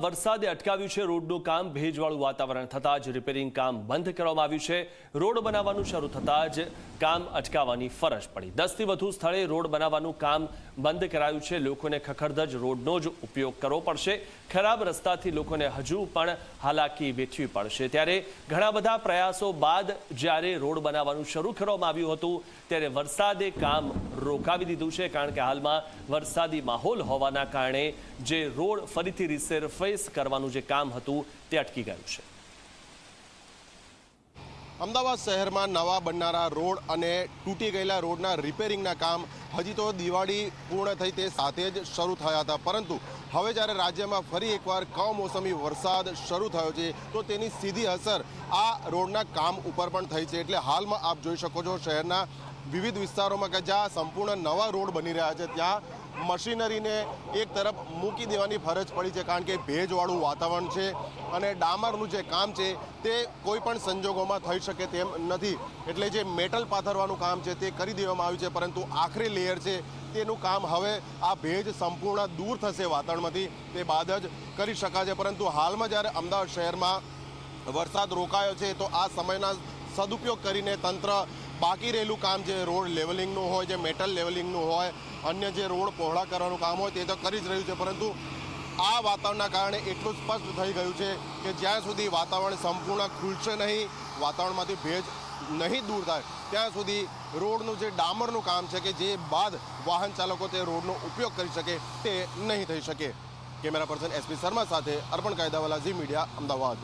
વરસાદે અટકાવ્યું છે રોડનું કામ, ભેજવાળું વાતાવરણ થતાં જ રિપેરિંગ કામ બંધ કરવામાં આવ્યું છે. રોડ બનાવવાનું શરૂ થતાં જ કામ અટકાવવાની ફરજ પડી. દસથી વધુ સ્થળે રોડ બનાવવાનું કામ બંધ કરાયું છે. લોકોને ખખડધજ રોડનો જ ઉપયોગ કરવો પડશે. ખરાબ રસ્તાથી લોકોને હજુ પણ હાલાકી વેઠવી પડશે. ત્યારે ઘણા બધા પ્રયાસો બાદ જ્યારે રોડ બનાવવાનું શરૂ કરવામાં આવ્યું હતું, ત્યારે વરસાદે કામ રોકાવી દીધું છે. કારણ કે હાલમાં વરસાદી માહોલ હોવાના કારણે જે રોડ ફરીથી રિસેરફેસ કરવાનું જે કામ હતું તે અટકી ગયું છે. અમદાવાદ શહેરમાં નવા બનનારા રોડ અને તૂટી ગયેલા રોડના રિપેરિંગના કામ હજી તો દિવાળી પૂર્ણ થઈ તે સાથે જ શરૂ થયા હતા. પરંતુ હવે જ્યારે રાજ્યમાં ફરી એકવાર કમોસમી વરસાદ શરૂ થયો છે, તો તેની સીધી અસર આ રોડના કામ ઉપર પણ થઈ છે. એટલે હાલમાં આપ જોઈ શકો છો શહેરના વિવિધ વિસ્તારોમાં કે જ્યાં સંપૂર્ણ નવા રોડ બની રહ્યા છે, ત્યાં મશીનરીને એક તરફ મૂકી દેવાની ફરજ પડી છે કારણ કે ભેજવાળું વાતાવરણ છે અને ડામરનું જે કામ છે તે કોઈ પણ સંજોગોમાં થઈ શકે તેમ નથી. એટલે જે મેટલ પાથરવાનું કામ છે તે કરી દેવામાં આવ્યું છે, પરંતુ આખરી લેયર છે તેનું કામ હવે આ ભેજ સંપૂર્ણ દૂર થશે વાતાવરણમાંથી. તે બાદ જ કરી શકાશે, પરંતુ હાલમાં જ્યારે અમદાવાદ શહેરમાં વરસાદ રોકાયો છે, તો આ સમયના સદુપયોગ કરીને તંત્ર બાકી રહેલું કામ જે રોડ લેવલિંગનું હોય, જે મેટલ લેવલિંગનું હોય, અન્ય જે રોડ પહોળા કરવાનું કામ હોય તે તો કરી જ રહ્યું છે, પરંતુ આ વાતાવરણના કારણે એટલું સ્પષ્ટ થઈ ગયું છે કે જ્યાં સુધી વાતાવરણ સંપૂર્ણ ખુલશે નહીં, વાતાવરણમાંથી ભેજ નહીં દૂર થાય, ત્યાં સુધી રોડનું જે ડામરનું કામ છે કે જે બાદ વાહન ચાલકો તે રોડનો ઉપયોગ કરી શકે તે નહીં થઈ શકે. કેમેરા પર્સન એસપી શર્મા સાથે અર્પણ કાયદાવાલા ઝી મીડિયા, અમદાવાદ.